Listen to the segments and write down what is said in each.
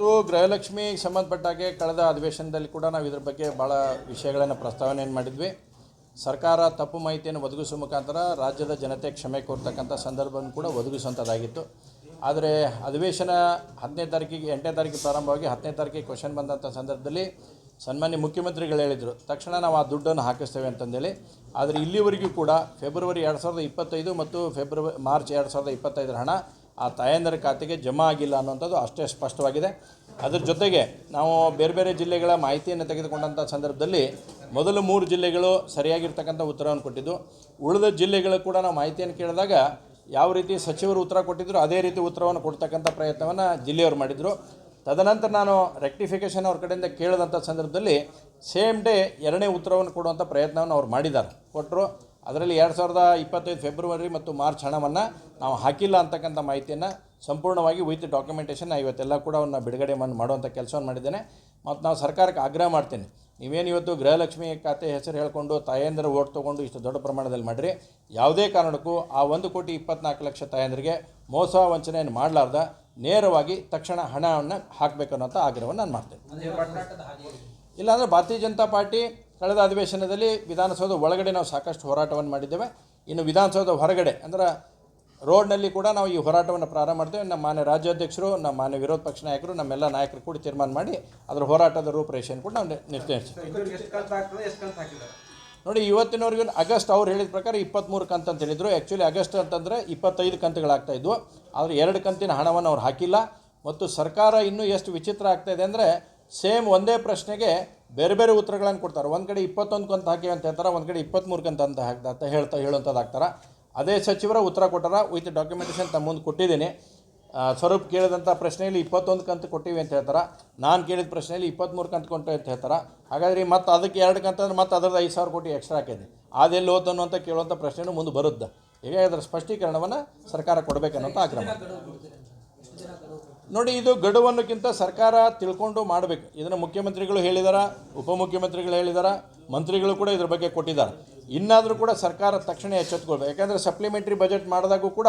ಮತ್ತು ಗೃಹಲಕ್ಷ್ಮಿಗೆ ಸಂಬಂಧಪಟ್ಟಾಗೆ ಕಳೆದ ಅಧಿವೇಶನದಲ್ಲಿ ಕೂಡ ನಾವು ಇದ್ರ ಬಗ್ಗೆ ಭಾಳ ವಿಷಯಗಳನ್ನು ಪ್ರಸ್ತಾವನೆಯನ್ನು ಮಾಡಿದ್ವಿ. ಸರ್ಕಾರ ತಪ್ಪು ಮಾಹಿತಿಯನ್ನು ಒದಗಿಸುವ ಮುಖಾಂತರ ರಾಜ್ಯದ ಜನತೆ ಕ್ಷಮೆ ಕೋರ್ತಕ್ಕಂಥ ಸಂದರ್ಭವನ್ನು ಕೂಡ ಒದಗಿಸುವಂಥದ್ದಾಗಿತ್ತು. ಆದರೆ ಅಧಿವೇಶನ ಹತ್ತನೇ ತಾರೀಕಿಗೆ, ಎಂಟನೇ ತಾರೀಕಿಗೆ ಪ್ರಾರಂಭವಾಗಿ ಹತ್ತನೇ ತಾರೀಕಿಗೆ ಕ್ವಶನ್ ಬಂದಂಥ ಸಂದರ್ಭದಲ್ಲಿ ಸನ್ಮಾನ್ಯ ಮುಖ್ಯಮಂತ್ರಿಗಳು ಹೇಳಿದರು, ತಕ್ಷಣ ನಾವು ಆ ದುಡ್ಡನ್ನು ಹಾಕಿಸ್ತೇವೆ ಅಂತಂದೇಳಿ. ಆದರೆ ಇಲ್ಲಿವರೆಗೂ ಕೂಡ ಫೆಬ್ರವರಿ ಎರಡು ಸಾವಿರದ ಇಪ್ಪತ್ತೈದು ಮತ್ತು ಫೆಬ್ರವರಿ ಮಾರ್ಚ್ ಎರಡು ಸಾವಿರದ ಇಪ್ಪತ್ತೈದರ ಹಣ ಆ ತಾಯಂದಿರ ಖಾತೆಗೆ ಜಮಾ ಆಗಿಲ್ಲ ಅನ್ನುವಂಥದ್ದು ಅಷ್ಟೇ ಸ್ಪಷ್ಟವಾಗಿದೆ. ಅದರ ಜೊತೆಗೆ ನಾವು ಬೇರೆ ಬೇರೆ ಜಿಲ್ಲೆಗಳ ಮಾಹಿತಿಯನ್ನು ತೆಗೆದುಕೊಂಡಂಥ ಸಂದರ್ಭದಲ್ಲಿ ಮೊದಲು ಮೂರು ಜಿಲ್ಲೆಗಳು ಸರಿಯಾಗಿರ್ತಕ್ಕಂಥ ಉತ್ತರವನ್ನು ಕೊಟ್ಟಿದ್ದು, ಉಳಿದ ಜಿಲ್ಲೆಗಳು ಕೂಡ ನಾವು ಮಾಹಿತಿಯನ್ನು ಕೇಳಿದಾಗ ಯಾವ ರೀತಿ ಸಚಿವರು ಉತ್ತರ ಕೊಟ್ಟಿದ್ರು ಅದೇ ರೀತಿ ಉತ್ತರವನ್ನು ಕೊಡ್ತಕ್ಕಂಥ ಪ್ರಯತ್ನವನ್ನು ಜಿಲ್ಲೆಯವರು ಮಾಡಿದರು. ತದನಂತರ ನಾನು ರೆಕ್ಟಿಫಿಕೇಷನ್ ಅವ್ರ ಕಡೆಯಿಂದ ಕೇಳಿದಂಥ ಸಂದರ್ಭದಲ್ಲಿ ಸೇಮ್ ಡೇ ಎರಡನೇ ಉತ್ತರವನ್ನು ಕೊಡುವಂಥ ಪ್ರಯತ್ನವನ್ನು ಅವ್ರು ಮಾಡಿದ್ದಾರೆ. ಕೊಟ್ಟರು. ಅದರಲ್ಲಿ ಎರಡು ಸಾವಿರದ ಇಪ್ಪತ್ತೈದು ಫೆಬ್ರವರಿ ಮತ್ತು ಮಾರ್ಚ್ ಹಣವನ್ನು ನಾವು ಹಾಕಿಲ್ಲ ಅಂತಕ್ಕಂಥ ಮಾಹಿತಿಯನ್ನು ಸಂಪೂರ್ಣವಾಗಿ ವಿತ್ ಡಾಕ್ಯುಮೆಂಟೇಷನ್ ಇವತ್ತೆಲ್ಲ ಕೂಡ ಅವನ್ನ ಬಿಡುಗಡೆ ಮಾಡಿ ಮಾಡುವಂಥ ಕೆಲಸವನ್ನು ಮಾಡಿದ್ದೇನೆ. ಮತ್ತು ನಾವು ಸರ್ಕಾರಕ್ಕೆ ಆಗ್ರಹ ಮಾಡ್ತೇನೆ. ನೀವೇನು ಇವತ್ತು ಗೃಹಲಕ್ಷ್ಮಿ ಖಾತೆ ಹೆಸರು ಹೇಳಿಕೊಂಡು ತಾಯಂದಿರ ಓಟ್ ತೊಗೊಂಡು ಇಷ್ಟು ದೊಡ್ಡ ಪ್ರಮಾಣದಲ್ಲಿ ಮಾಡಿರಿ. ಯಾವುದೇ ಕಾರಣಕ್ಕೂ ಆ ಒಂದು ಕೋಟಿ ಇಪ್ಪತ್ನಾಲ್ಕು ಲಕ್ಷ ತಾಯಂದರಿಗೆ ಮೋಸ ವಂಚನೆಯನ್ನು ಮಾಡಲಾರ್ದ ನೇರವಾಗಿ ತಕ್ಷಣ ಹಣವನ್ನು ಹಾಕಬೇಕು ಅನ್ನೋಂಥ ಆಗ್ರಹವನ್ನು ನಾನು ಮಾಡ್ತೇನೆ. ಇಲ್ಲಾಂದರೆ ಭಾರತೀಯ ಜನತಾ ಪಾರ್ಟಿ ಕಳೆದ ಅಧಿವೇಶನದಲ್ಲಿ ವಿಧಾನಸೌಧ ಒಳಗಡೆ ನಾವು ಸಾಕಷ್ಟು ಹೋರಾಟವನ್ನು ಮಾಡಿದ್ದೇವೆ. ಇನ್ನು ವಿಧಾನಸೌಧ ಹೊರಗಡೆ ಅಂದ್ರೆ ರೋಡ್ನಲ್ಲಿ ಕೂಡ ನಾವು ಈ ಹೋರಾಟವನ್ನು ಪ್ರಾರಂಭ ಮಾಡ್ತೇವೆ. ನಮ್ಮ ಮಾನ್ಯ ರಾಜ್ಯಾಧ್ಯಕ್ಷರು ನಮ್ಮ ಮಾನ್ಯ ವಿರೋಧ ಪಕ್ಷ ನಾಯಕರು ನಮ್ಮೆಲ್ಲ ನಾಯಕರು ಕೂಡ ತೀರ್ಮಾನ ಮಾಡಿ ಅದರ ಹೋರಾಟದ ರೂಪರೇಷೆಯನ್ನು ಕೂಡ ನಾವು ಹಾಕಿದ್ದಾರೆ? ನೋಡಿ ಇವತ್ತಿನವರೆಗೂ ಆಗಸ್ಟ್ ಅವ್ರು ಹೇಳಿದ ಪ್ರಕಾರ ಇಪ್ಪತ್ತ್ಮೂರು ಕಂತು ಅಂತ ಹೇಳಿದರು. ಆ್ಯಕ್ಚುಲಿ ಆಗಸ್ಟ್ ಅಂತಂದರೆ ಇಪ್ಪತ್ತೈದು ಕಂತುಗಳಾಗ್ತಾ ಇದ್ವು. ಆದರೆ ಎರಡು ಕಂತಿನ ಹಣವನ್ನು ಅವ್ರು ಹಾಕಿಲ್ಲ. ಮತ್ತು ಸರ್ಕಾರ ಇನ್ನೂ ಎಷ್ಟು ವಿಚಿತ್ರ ಆಗ್ತಾಯಿದೆ ಅಂದರೆ ಸೇಮ್ ಒಂದೇ ಪ್ರಶ್ನೆಗೆ ಬೇರೆ ಬೇರೆ ಉತ್ತರಗಳನ್ನು ಕೊಡ್ತಾರೆ. ಒಂದು ಕಡೆ ಇಪ್ಪತ್ತೊಂದು ಕಂತ ಹಾಕಿ ಅಂತ ಹೇಳ್ತಾರೆ, ಒಂದು ಕಡೆ ಇಪ್ಪತ್ತ್ಮೂರು ಕಂತ ಅಂತ ಹಾಕ್ತಾ ಅಂತ ಹೇಳ್ತಾ ಹೇಳುವಂಥದ್ದು ಹಾಕ್ತಾರೆ. ಅದೇ ಸಚಿವರ ಉತ್ತರ ಕೊಟ್ಟಾರ, ವಿತ್ ಡಾಕ್ಯುಮೆಂಟೇಷನ್ ತಮ್ಮ ಮುಂದೆ ಕೊಟ್ಟಿದ್ದೀನಿ. ಸ್ವರೂಪ್ ಕೇಳಿದಂಥ ಪ್ರಶ್ನೆಯಲ್ಲಿ ಇಪ್ಪತ್ತೊಂದು ಕಂತು ಕೊಟ್ಟಿವಿ ಅಂತ ಹೇಳ್ತಾರೆ. ನಾನು ಕೇಳಿದ ಪ್ರಶ್ನೆಯಲ್ಲಿ ಇಪ್ಪತ್ತ್ಮೂರು ಕಂತು ಕೊಟ್ಟು ಅಂತ ಹೇಳ್ತಾರೆ. ಹಾಗಾದ್ರೆ ಮತ್ತು ಅದಕ್ಕೆ ಎರಡು ಕಂತಂದ್ರೆ ಮತ್ತೆ ಅದರದ್ದು ಐದು ಸಾವಿರ ಕೋಟಿ ಎಕ್ಸ್ಟ್ರಾ ಹಾಕಿದೆ. ಅದೆಲ್ಲಿ ಓದನು ಅಂತ ಕೇಳುವಂಥ ಪ್ರಶ್ನೆನೂ ಮುಂದೆ ಬರುತ್ತೆ ಈಗ ಅದರ ಸ್ಪಷ್ಟೀಕರಣವನ್ನು ಸರ್ಕಾರ ಕೊಡಬೇಕನ್ನೋಂಥ ಆಗ್ರಹ. ನೋಡಿ, ಇದು ಗಡುವನ್ನಕ್ಕಿಂತ ಸರ್ಕಾರ ತಿಳ್ಕೊಂಡು ಮಾಡಬೇಕು. ಇದನ್ನು ಮುಖ್ಯಮಂತ್ರಿಗಳು ಹೇಳಿದಾರ, ಉಪಮುಖ್ಯಮಂತ್ರಿಗಳು ಹೇಳಿದಾರ, ಮಂತ್ರಿಗಳು ಕೂಡ ಇದ್ರ ಬಗ್ಗೆ ಕೊಟ್ಟಿದ್ದಾರೆ. ಇನ್ನಾದರೂ ಕೂಡ ಸರ್ಕಾರ ತಕ್ಷಣ ಎಚ್ಚೆತ್ಕೊಳ್ಬೇಕು. ಯಾಕಂದರೆ ಸಪ್ಲಿಮೆಂಟ್ರಿ ಬಜೆಟ್ ಮಾಡಿದಾಗೂ ಕೂಡ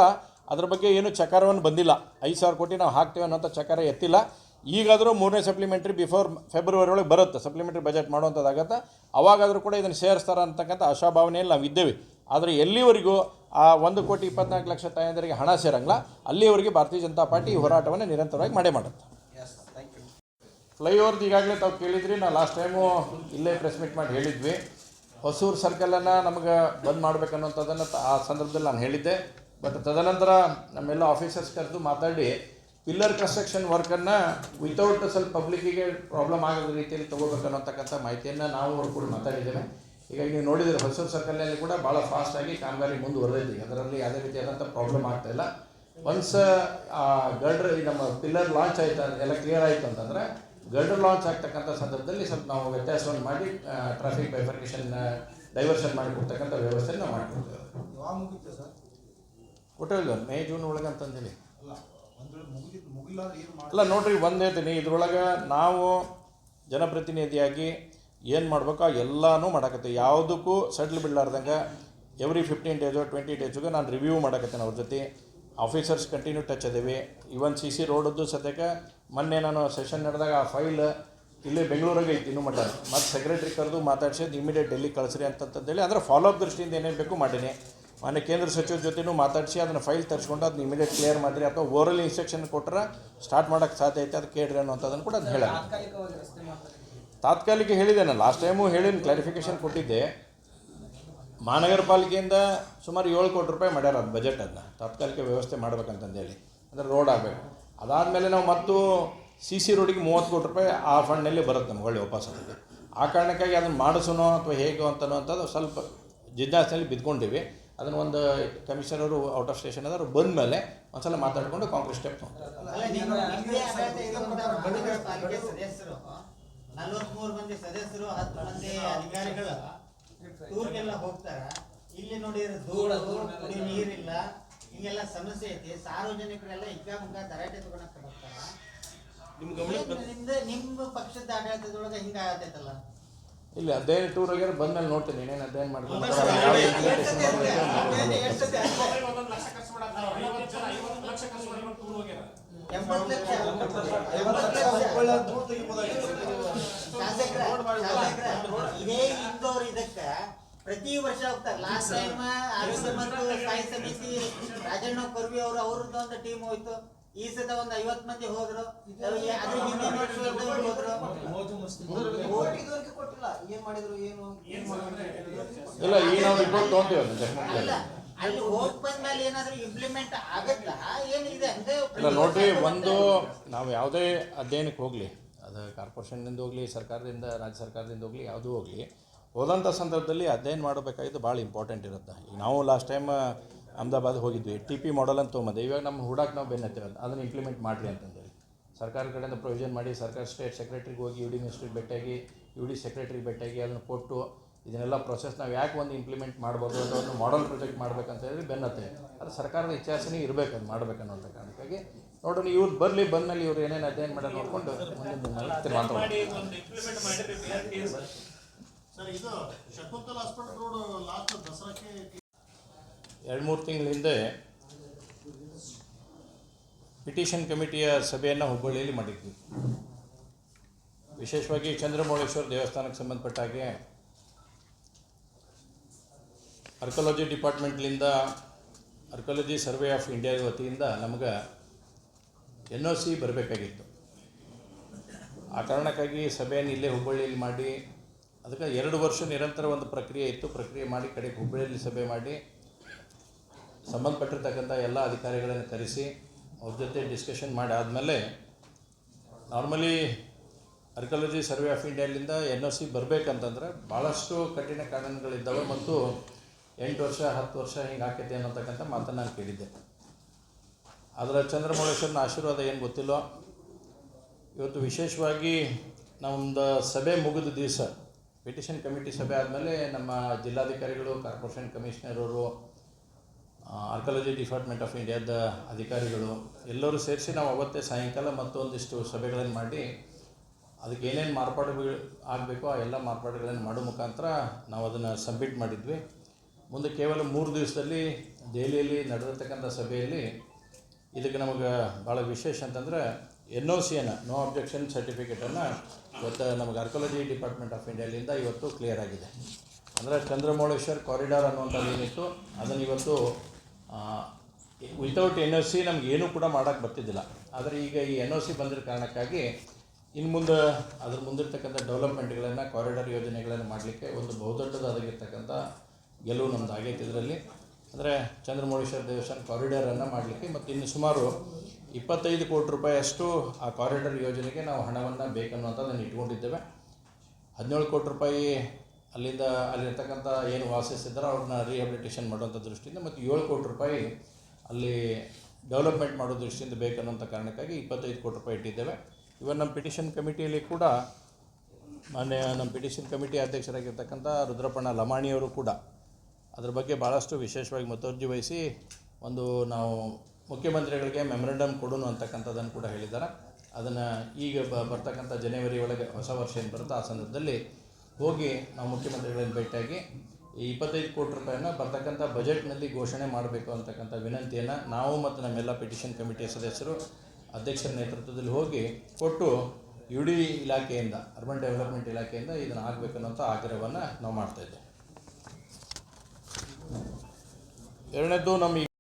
ಅದ್ರ ಬಗ್ಗೆ ಏನು ಚಕಾರವನ್ನು ಬಂದಿಲ್ಲ. ಐದು ಸಾವಿರ ಕೋಟಿ ನಾವು ಹಾಕ್ತೇವೆ ಅನ್ನೋಂಥ ಚಕಾರ ಎತ್ತಿಲ್ಲ. ಈಗಾದರೂ ಮೂರನೇ ಸಪ್ಲಿಮೆಂಟ್ರಿ ಬಿಫೋರ್ ಫೆಬ್ರವರಿ ಒಳಗೆ ಬರುತ್ತೆ. Supplementary budget ಮಾಡುವಂಥದ್ದಾಗತ್ತೆ. ಅವಾಗಾದರೂ ಕೂಡ ಇದನ್ನು ಸೇರಿಸ್ತಾರ ಅಂತಕ್ಕಂಥ ಆಶಾಭಾವನೆಯಲ್ಲಿ ನಾವು ಇದ್ದೇವೆ ಆದರೆ ಎಲ್ಲಿವರೆಗೂ ಆ ಒಂದು ಕೋಟಿ ಇಪ್ಪತ್ನಾಲ್ಕು ಲಕ್ಷ ತಾಯಂದರಿಗೆ ಹಣ ಸೇರಂಗಿಲ್ಲ ಅಲ್ಲಿವರೆಗೆ ಭಾರತೀಯ ಜನತಾ ಪಾರ್ಟಿ ಈ ಹೋರಾಟವನ್ನು ನಿರಂತರವಾಗಿ ಮಾಡೇ ಮಾಡುತ್ತೆ. ಫ್ಲೈಓವರ್ದು ಈಗಾಗಲೇ ತಾವು ಕೇಳಿದ್ರಿ ನಾವು ಲಾಸ್ಟ್ ಟೈಮು ಇಲ್ಲೇ ಪ್ರೆಸ್ ಮೀಟ್ ಮಾಡಿ ಹೇಳಿದ್ವಿ. ಹೊಸೂರು ಸರ್ಕಲನ್ನು ನಮಗೆ ಬಂದ್ ಮಾಡಬೇಕನ್ನುವಂಥದ್ದನ್ನು ಆ ಸಂದರ್ಭದಲ್ಲಿ ನಾನು ಹೇಳಿದ್ದೆ. ಬಟ್ ತದನಂತರ ನಮ್ಮೆಲ್ಲ ಆಫೀಸರ್ಸ್ ಕರೆದು ಮಾತಾಡಿ ಪಿಲ್ಲರ್ ಕನ್ಸ್ಟ್ರಕ್ಷನ್ ವರ್ಕನ್ನು ವಿತೌಟ್ ಸ್ವಲ್ಪ ಪಬ್ಲಿಕ್ಕಿಗೆ ಪ್ರಾಬ್ಲಮ್ ಆಗದ ರೀತಿಯಲ್ಲಿ ತೊಗೋಬೇಕನ್ನೋತಕ್ಕಂಥ ಮಾಹಿತಿಯನ್ನು ನಾವು ಅವ್ರು ಕೂಡ ಮಾತಾಡಿದ್ದೇವೆ. ಹೀಗಾಗಿ ನೀವು ನೋಡಿದರೆ ಹೊಸೂರು ಸರ್ಕಲ್ನಲ್ಲಿ ಕೂಡ ಭಾಳ ಫಾಸ್ಟಾಗಿ ಕಾಮಗಾರಿ ಮುಂದುವರೆದೈತಿ. ಅದರಲ್ಲಿ ಯಾವುದೇ ರೀತಿಯಾದಂಥ ಪ್ರಾಬ್ಲಮ್ ಆಗ್ತಾ ಇಲ್ಲ. ಒನ್ಸ್ ಆ ಗರ್ಡ್ರ್ ಈ ನಮ್ಮ ಪಿಲ್ಲರ್ ಲಾಂಚ್ ಆಯ್ತು ಎಲ್ಲ ಕ್ಲಿಯರ್ ಆಯಿತು ಅಂತಂದರೆ ಗರ್ಡರ್ ಲಾಂಚ್ ಆಗ್ತಕ್ಕಂಥ ಸಂದರ್ಭದಲ್ಲಿ ಸ್ವಲ್ಪ ನಾವು ವ್ಯತ್ಯಾಸವನ್ನು ಮಾಡಿ ಟ್ರಾಫಿಕ್ ಬೈಫರ್ಕೇಷನ್ ಡೈವರ್ಷನ್ ಮಾಡಿ ಕೊಡ್ತಕ್ಕಂಥ ವ್ಯವಸ್ಥೆ ನಾವು ಮಾಡಿಕೊಡ್ತೇವೆ ಕೊಟ್ಟಿಲ್ಲ ಮೇ ಜೂನ್ ಒಳಗೆ ಅಂತಂದೇಳಿ. ಅಲ್ಲ ನೋಡ್ರಿ ಒಂದು ಹೇಳ್ತೀನಿ ಇದ್ರೊಳಗೆ ನಾವು ಜನಪ್ರತಿನಿಧಿಯಾಗಿ ಏನು ಮಾಡ್ಬೇಕೋ? ಎಲ್ಲನೂ ಮಾಡಕತ್ತೆ ಯಾವುದಕ್ಕೂ ಸೆಟ್ಲ್ ಬಿಡ್ಲಾರ್ದಂಗೆ ಎವ್ರಿ ಫಿಫ್ಟೀನ್ ಡೇಸು ಟ್ವೆಂಟಿ ಡೇಸ್ಗೆ ನಾನು ರಿವ್ಯೂ ಮಾಡಕತ್ತೇನೆ ಅವ್ರ ಜೊತೆ. ಆಫೀಸರ್ಸ್ ಕಂಟಿನ್ಯೂ ಟಚ್ ಅದೇವಿ. ಇವನ್ ಸಿ ಸಿ ರೋಡದ್ದು ಸದ್ಯಕ್ಕೆ ಮೊನ್ನೆ ನಾನು ಸೆಷನ್ ನಡೆದಾಗ ಆ ಫೈಲ್ ಇಲ್ಲೇ ಬೆಂಗಳೂರಾಗೆ ಐತಿ ಇನ್ನೂ ಮಾಡ್ತಾರೆ ಮತ್ತು ಸೆಕ್ರೆಟ್ರಿ ಕರೆದು ಮಾತಾಡಿಸಿ ಇಮಿಡಿಯೇಟ್ ಡೆಲ್ಲಿ ಕಳಿಸ್ರಿ ಅಂತಂತಂದೇಳಿ ಅದರ ಫಾಲೋ ಅಪ್ ದೃಷ್ಟಿಯಿಂದ ಏನೇನು ಬೇಕು ಮಾಡೀನಿ. ಮೊನ್ನೆ ಕೇಂದ್ರ ಸಚಿವ ಜೊತೆನೂ ಮಾತಾಡಿಸಿ ಅದನ್ನು ಫೈಲ್ ತರಿಸ್ಕೊಂಡು ಅದನ್ನ ಇಮಿಡಿಯೇಟ್ ಕ್ಲಿಯರ್ ಮಾಡಿರಿ ಅಥವಾ ಓರಲ್ ಇನ್ಸ್ಟ್ರಕ್ಷನ್ ಕೊಟ್ಟರೆ ಸ್ಟಾರ್ಟ್ ಮಾಡೋಕ್ಕೆ ಸಾಧ್ಯ ಐತೆ, ಅದು ಕೇಳ್ರಿ ಅನ್ನೋಂಥದ್ದನ್ನು ಕೂಡ ಅದು ಹೇಳ ತಾತ್ಕಾಲಿಕ ಹೇಳಿದೆ, ನಾನು ಲಾಸ್ಟ್ ಟೈಮು ಹೇಳಿ ಕ್ಲಾರಿಫಿಕೇಶನ್ ಕೊಟ್ಟಿದ್ದೆ. ಮಹಾನಗರ ಪಾಲಿಕೆಯಿಂದ ಸುಮಾರು ಏಳು ಕೋಟಿ ರೂಪಾಯಿ ಮಾಡ್ಯಾರ ಅದು ಬಜೆಟ್ ಅದನ್ನ ತಾತ್ಕಾಲಿಕ ವ್ಯವಸ್ಥೆ ಮಾಡ್ಬೇಕಂತಂದೇಳಿ. ಅಂದರೆ ರೋಡ್ ಆಗಬೇಕು. ಅದಾದಮೇಲೆ ನಾವು ಮತ್ತು ಸಿ ಸಿ ರೋಡಿಗೆ ಮೂವತ್ತು ಕೋಟಿ ರೂಪಾಯಿ ಆ ಫಂಡ್ನಲ್ಲಿ ಬರುತ್ತೆ ನಮ್ಗೆ ಒಳ್ಳೆ ವಾಪಸ್ ಅದಕ್ಕೆ ಆ ಕಾರಣಕ್ಕಾಗಿ ಅದನ್ನು ಮಾಡಿಸೋನೋ ಅಥವಾ ಹೇಗೋ ಅಂತನ್ನುವಂಥದ್ದು ಸ್ವಲ್ಪ ಜಿಜ್ಞಾಸೆಯಲ್ಲಿ ಬಿದ್ಕೊಂಡಿವಿ ಅದನ್ನು ಒಂದು ಕಮಿಷನರು ಔಟ್ ಆಫ್ ಸ್ಟೇಷನ್ ಅದಾರು, ಬಂದ ಮೇಲೆ ಒಂದ್ಸಲ ಮಾತಾಡಿಕೊಂಡು ಕಾಂಗ್ರೆಸ್ ಸ್ಟೆಪ್ ನಲವತ್ಮೂರು ಮಂದಿ ಸದಸ್ಯರು ಹತ್ತು ಮಂದಿ ಅಧಿಕಾರಿಗಳು ಟೂರ್ಗೆಲ್ಲ ಹೋಗ್ತಾರ. ಇಲ್ಲಿ ನೋಡಿ ಧೂಳು ಕುಡಿ ನೀರಿಲ್ಲ ಹಿಂಗೆಲ್ಲ ಸಮಸ್ಯೆ ಐತಿ. ಸಾರ್ವಜನಿಕರೆಲ್ಲ ಹಿಗ್ಗಾಮುಗ್ಗ ತರಾಟೆ ತಗೊಳಕ್ ಬರ್ತಾರ. ನಿಮ್ದು ನಿಮ್ಮ ಪಕ್ಷದ ಆಡಳಿತದೊಳಗೆ ಹಿಂಗ ಆಗತೈತಲ್ಲ ಇಲ್ಲ ಅಧ್ಯಯನ ಟೂರ್ ಆಗ್ಯಾರ ಬಂದ್ಮೇಲೆ ನೋಡ್ತೀನಿ. ಏನೇನು ಅಧ್ಯಯನ ಮಾಡ್ಕೊಂಡು ಹೋಗ್ಯಾರ. ಎಂಬತ್ತು ಲಕ್ಷ. ಶಾಸಕ್ರ ಇದೇ ಇಂದೋರ್ ಇದಕ್ಕ ಪ್ರತಿ ವರ್ಷ ಹೋಗ್ತಾರೆ. ಲಾಸ್ಟ್ ಟೈಮ್ ಆರೋಗ್ಯ ಮತ್ತು ಸ್ಥಾಯಿ ಸಮಿತಿ ರಾಜಣ್ಣ ಕೊರ್ವಿ ಅವರು ಅವ್ರದ್ದು ಒಂದು ಟೀಮ್ ಹೋಯ್ತು. ಈ ಸತ ಒಂದ್ ಐವತ್ ಮಂದಿ ಹೋದ್ರು. ಅದ್ರ ಹಿಂದಿನ ವರ್ಷ ಹೋದ್ರು. ಕೊಟ್ಟಿಲ್ಲ. ಏನ್ ಮಾಡಿದ್ರು ಏನು? ಇಲ್ಲ ಈಗ ನಾವು ರಿಪೋರ್ಟ್ ತೊಗೊಂತೀವಿ ಅಲ್ಲ ಹೋಗ್ ಬಂದ್ಮೇಲೆ ಏನಾದ್ರು ಇಂಪ್ಲಿಮೆಂಟ್ ಆಗತ್ತಾ? ಏನಿದೆ? ಅಂದ್ರೆ ಇಲ್ಲ ನೋಡ್ರಿ ಒಂದು ನಾವು ಯಾವುದೇ ಅಧ್ಯಯನಕ್ಕೆ ಹೋಗಲಿ. ಅದು ಕಾರ್ಪೊರೇಷನ್ನಿಂದ ಹೋಗಲಿ, ಸರ್ಕಾರದಿಂದ, ರಾಜ್ಯ ಸರ್ಕಾರದಿಂದ ಹೋಗಲಿ, ಯಾವುದೂ ಹೋಗಲಿ, ಹೋದಂಥ ಸಂದರ್ಭದಲ್ಲಿ ಅಧ್ಯಯನ ಮಾಡಬೇಕಾಗಿದ್ದು ಭಾಳ ಇಂಪಾರ್ಟೆಂಟ್ ಇರುತ್ತೆ. ಈಗ ನಾವು ಲಾಸ್ಟ್ ಟೈಮ್ ಅಹಮದಾಬಾದ್ ಹೋಗಿದ್ವಿ. ಟಿ ಪಿ ಮಾಡೆಲ್ ಅಂತ ತೊಗೊಂಬಂದೆ. ಇವಾಗ ನಮ್ಮ ಹುಡಾಕ್ ನಾವು ಬೆನ್ನ ಹತ್ತಿರೋದು ಅದನ್ನು ಇಂಪ್ಲಿಮೆಂಟ್ ಮಾಡಿರಿ ಅಂತಂದೇಳಿ. ಸರ್ಕಾರ ಕಡೆಯಿಂದ ಪ್ರೊವಿಷನ್ ಮಾಡಿ, ಸರ್ಕಾರ ಸ್ಟೇಟ್ ಸೆಕ್ರೆಟ್ರಿಗೆ ಹೋಗಿ ಯು ಡಿ ಮಿನಿಸ್ಟ್ರಿಗೆ ಭೇಟಿಯಾಗಿ ಯು ಡಿ ಸೆಕ್ರೆಟ್ರಿಗೆ ಭೇಟಿಯಾಗಿ ಅದನ್ನು ಕೊಟ್ಟು, ಇದನ್ನೆಲ್ಲ ಪ್ರೊಸೆಸ್ ನಾವು ಯಾಕೆ ಒಂದು ಇಂಪ್ಲಿಮೆಂಟ್ ಮಾಡ್ಬೋದು ಅಂತ ಒಂದು ಮಾಡೆಲ್ ಪ್ರೊಜೆಕ್ಟ್ ಮಾಡ್ಬೇಕಂತ ಹೇಳಿ ಬೆನ್ನತ್ತೆ ಅದು ಸರ್ಕಾರದ ಇಚ್ಛಾಸನೆ ಇರಬೇಕು, ಅದು ಮಾಡ್ಬೇಕನ್ನೋಂಥ ಕಾರಣಕ್ಕಾಗಿ ನೋಡೋಣ ಇವ್ರು ಬರಲಿ ಬಂದ್ಮೇಲೆ ಇವ್ರು ಏನೇನು ಅಧ್ಯಯನ ಮಾಡಿ ನೋಡ್ಕೊಂಡು ಎರಡು ಮೂರು ತಿಂಗಳ ಹಿಂದೆ ಪಿಟಿಷನ್ ಕಮಿಟಿಯ ಸಭೆಯನ್ನು ಹುಬ್ಬಳ್ಳಿಯಲ್ಲಿ ಮಾಡಿದ್ವಿ. ವಿಶೇಷವಾಗಿ ಚಂದ್ರಮೌಳೇಶ್ವರ ದೇವಸ್ಥಾನಕ್ಕೆ ಸಂಬಂಧಪಟ್ಟ ಹಾಗೆ ಆರ್ಕಾಲಜಿ ಡಿಪಾರ್ಟ್ಮೆಂಟ್ಲಿಂದ ಆರ್ಕಾಲಜಿ ಸರ್ವೆ ಆಫ್ ಇಂಡಿಯಾ ವತಿಯಿಂದ ನಮ್ಗೆ ಎನ್ ಒ ಸಿ ಬರಬೇಕಾಗಿತ್ತು. ಆ ಕಾರಣಕ್ಕಾಗಿ ಸಭೆಯನ್ನು ಇಲ್ಲೇ ಹುಬ್ಬಳ್ಳಿಯಲ್ಲಿ ಮಾಡಿ, ಅದಕ್ಕೆ ಎರಡು ವರ್ಷ ನಿರಂತರ ಒಂದು ಪ್ರಕ್ರಿಯೆ ಇತ್ತು. ಪ್ರಕ್ರಿಯೆ ಮಾಡಿ ಕಡೆಗೆ ಹುಬ್ಬಳ್ಳಿಯಲ್ಲಿ ಸಭೆ ಮಾಡಿ, ಸಂಬಂಧಪಟ್ಟಿರ್ತಕ್ಕಂಥ ಎಲ್ಲ ಅಧಿಕಾರಿಗಳನ್ನು ಕರೆಸಿ, ಅವ್ರ ಜೊತೆ ಡಿಸ್ಕಷನ್ ಮಾಡಿ ಆದಮೇಲೆ ನಾರ್ಮಲಿ ಅರ್ಕಾಲಜಿ ಸರ್ವೆ ಆಫ್ ಇಂಡಿಯಾಲಿಂದ ಎನ್ ಒ ಸಿ ಬರಬೇಕಂತಂದ್ರೆ ಭಾಳಷ್ಟು ಕಠಿಣ ಕಾನೂನುಗಳಿದ್ದಾವೆ ಮತ್ತು ಎಂಟು ವರ್ಷ, ಹತ್ತು ವರ್ಷ ಹಿಂಗೆ ಹಾಕೈತೆ ಅನ್ನೋತಕ್ಕಂಥ ಮಾತನ್ನು ನಾನು ಕೇಳಿದ್ದೆ. ಅದರ ಚಂದ್ರಮೌಳೇಶ್ವರನ ಆಶೀರ್ವಾದ ಏನು ಗೊತ್ತಿಲ್ಲ ಇವತ್ತು ವಿಶೇಷವಾಗಿ ನಮ್ಮದು ಸಭೆ ಮುಗಿದ ದಿವಸ ಪಿಟಿಷನ್ ಕಮಿಟಿ ಸಭೆ ಆದಮೇಲೆ ನಮ್ಮ ಜಿಲ್ಲಾಧಿಕಾರಿಗಳು ಕಾರ್ಪೊರೇಷನ್ ಕಮಿಷನರ್ ಅವರು ಆರ್ಕಾಲಜಿ ಡಿಪಾರ್ಟ್ಮೆಂಟ್ ಆಫ್ ಇಂಡಿಯಾದ ಅಧಿಕಾರಿಗಳು ಎಲ್ಲರೂ ಸೇರಿಸಿ ನಾವು ಅವತ್ತೇ ಸಾಯಂಕಾಲ ಮತ್ತೊಂದಿಷ್ಟು ಸಭೆಗಳನ್ನು ಮಾಡಿ ಅದಕ್ಕೆ ಏನೇನು ಮಾರ್ಪಾಡುಗಳು ಆಗಬೇಕೋ ಆ ಎಲ್ಲ ಮಾರ್ಪಾಡುಗಳನ್ನು ಮಾಡೋ ಮುಖಾಂತರ ನಾವು ಅದನ್ನು ಸಬ್ಮಿಟ್ ಮಾಡಿದ್ವಿ. ಮುಂದೆ ಕೇವಲ ಮೂರು ದಿವಸದಲ್ಲಿ ದೆಹಲಿಯಲ್ಲಿ ನಡೆದಿರ್ತಕ್ಕಂಥ ಸಭೆಯಲ್ಲಿ ಇದಕ್ಕೆ ನಮಗೆ ಭಾಳ ವಿಶೇಷ ಅಂತಂದ್ರೆ ಎನ್ ಒ ಸಿಯನ್ನು ನೋ ಅಬ್ಜೆಕ್ಷನ್ ಸರ್ಟಿಫಿಕೇಟನ್ನು ಇವತ್ತು ನಮಗೆ ಆರ್ಕಾಲಜಿ ಡಿಪಾರ್ಟ್ಮೆಂಟ್ ಆಫ್ ಇಂಡಿಯಾಲಿಂದ ಇವತ್ತು ಕ್ಲಿಯರ್ ಆಗಿದೆ. ಅಂದರೆ ಚಂದ್ರಮೌಳೇಶ್ವರ್ ಕಾರಿಡಾರ್ ಅನ್ನುವಂಥದ್ದು ಏನಿತ್ತು, ಅದನ್ನು ಇವತ್ತು ವಿತೌಟ್ ಎನ್ ಒ ಸಿ ನಮ್ಗೆ ಏನೂ ಕೂಡ ಮಾಡೋಕ್ಕೆ ಬರ್ತಿದ್ದಿಲ್ಲ. ಆದರೆ ಈಗ ಈ ಎನ್ ಒ ಸಿ ಬಂದಿರೋ ಕಾರಣಕ್ಕಾಗಿ ಇನ್ನು ಮುಂದೆ ಅದ್ರ ಮುಂದಿರ್ತಕ್ಕಂಥ ಡೆವಲಪ್ಮೆಂಟ್ಗಳನ್ನು ಕಾರಿಡಾರ್ ಯೋಜನೆಗಳನ್ನು ಮಾಡಲಿಕ್ಕೆ ಒಂದು ಬಹುದೊಡ್ಡದಾಗಿರ್ತಕ್ಕಂಥ ಗೆಲುವು ನಮ್ದು ಆಗೈತೆ ಇದರಲ್ಲಿ. ಅಂದರೆ ಚಂದ್ರಮೌಳೇಶ್ವರ ದೇವಸ್ಥಾನ ಕಾರಿಡಾರನ್ನು ಮಾಡಲಿಕ್ಕೆ ಮತ್ತು ಇನ್ನು ಸುಮಾರು ಇಪ್ಪತ್ತೈದು ಕೋಟಿ ರೂಪಾಯಿಯಷ್ಟು ಆ ಕಾರಿಡಾರ್ ಯೋಜನೆಗೆ ನಾವು ಹಣವನ್ನು ಬೇಕನ್ನುವಂಥದ್ದನ್ನು ಇಟ್ಕೊಂಡಿದ್ದೇವೆ ಹದಿನೇಳು ಕೋಟಿ ರೂಪಾಯಿ ಅಲ್ಲಿಂದ ಅಲ್ಲಿರ್ತಕ್ಕಂಥ ಏನು ವಾಸಿಸಿದ್ರೆ ಅವ್ರನ್ನ ರಿಹ್ಯಾಬಿಲಿಟೇಷನ್ ಮಾಡುವಂಥ ದೃಷ್ಟಿಯಿಂದ ಮತ್ತು ಏಳು ಕೋಟಿ ರೂಪಾಯಿ ಅಲ್ಲಿ ಡೆವಲಪ್ಮೆಂಟ್ ಮಾಡೋ ದೃಷ್ಟಿಯಿಂದ ಬೇಕನ್ನುವಂಥ ಕಾರಣಕ್ಕಾಗಿ ಇಪ್ಪತ್ತೈದು ಕೋಟಿ ರೂಪಾಯಿ ಇಟ್ಟಿದ್ದೇವೆ. ಇವನ್ ನಮ್ಮ ಪಿಟಿಷನ್ ಕಮಿಟಿಯಲ್ಲಿ ಕೂಡ ಮಾನ್ಯ ನಮ್ಮ ಪಿಟಿಷನ್ ಕಮಿಟಿ ಅಧ್ಯಕ್ಷರಾಗಿರ್ತಕ್ಕಂಥ ರುದ್ರಪ್ಪಣ್ಣ ಲಮಾಣಿಯವರು ಕೂಡ ಅದ್ರ ಬಗ್ಗೆ ಭಾಳಷ್ಟು ವಿಶೇಷವಾಗಿ ಮುತುವರ್ಜಿ ವಹಿಸಿ ಒಂದು ನಾವು ಮುಖ್ಯಮಂತ್ರಿಗಳಿಗೆ ಮೆಮೊರಂಡಮ್ ಕೊಡೋಣ ಅಂತಕ್ಕಂಥದ್ದನ್ನು ಕೂಡ ಹೇಳಿದ್ದಾರೆ. ಅದನ್ನು ಈಗ ಬ ಬರ್ತಕ್ಕಂಥ ಜನವರಿ ಒಳಗೆ ಹೊಸ ವರ್ಷ ಏನು ಬರುತ್ತೆ ಆ ಸಂದರ್ಭದಲ್ಲಿ ಹೋಗಿ ನಾವು ಮುಖ್ಯಮಂತ್ರಿಗಳನ್ನು ಭೇಟಿಯಾಗಿ ಈ ಇಪ್ಪತ್ತೈದು ಕೋಟಿ ರೂಪಾಯಿನ ಬರ್ತಕ್ಕಂಥ ಬಜೆಟ್ನಲ್ಲಿ ಘೋಷಣೆ ಮಾಡಬೇಕು ಅಂತಕ್ಕಂಥ ವಿನಂತಿಯನ್ನು ನಾವು ಮತ್ತು ನಮ್ಮೆಲ್ಲ ಪಿಟಿಷನ್ ಕಮಿಟಿಯ ಸದಸ್ಯರು ಅಧ್ಯಕ್ಷರ ನೇತೃತ್ವದಲ್ಲಿ ಹೋಗಿ ಕೊಟ್ಟು ಯು ಡಿ ಇಲಾಖೆಯಿಂದ ಅರ್ಬನ್ ಡೆವಲಪ್ಮೆಂಟ್ ಇಲಾಖೆಯಿಂದ ಇದನ್ನು ಆಗಬೇಕನ್ನೋಂಥ ಆಗ್ರಹವನ್ನು ನಾವು ಮಾಡ್ತಾಯಿದ್ದೇವೆ ಎರಡನೇದು ನಮ್ಮ ಈ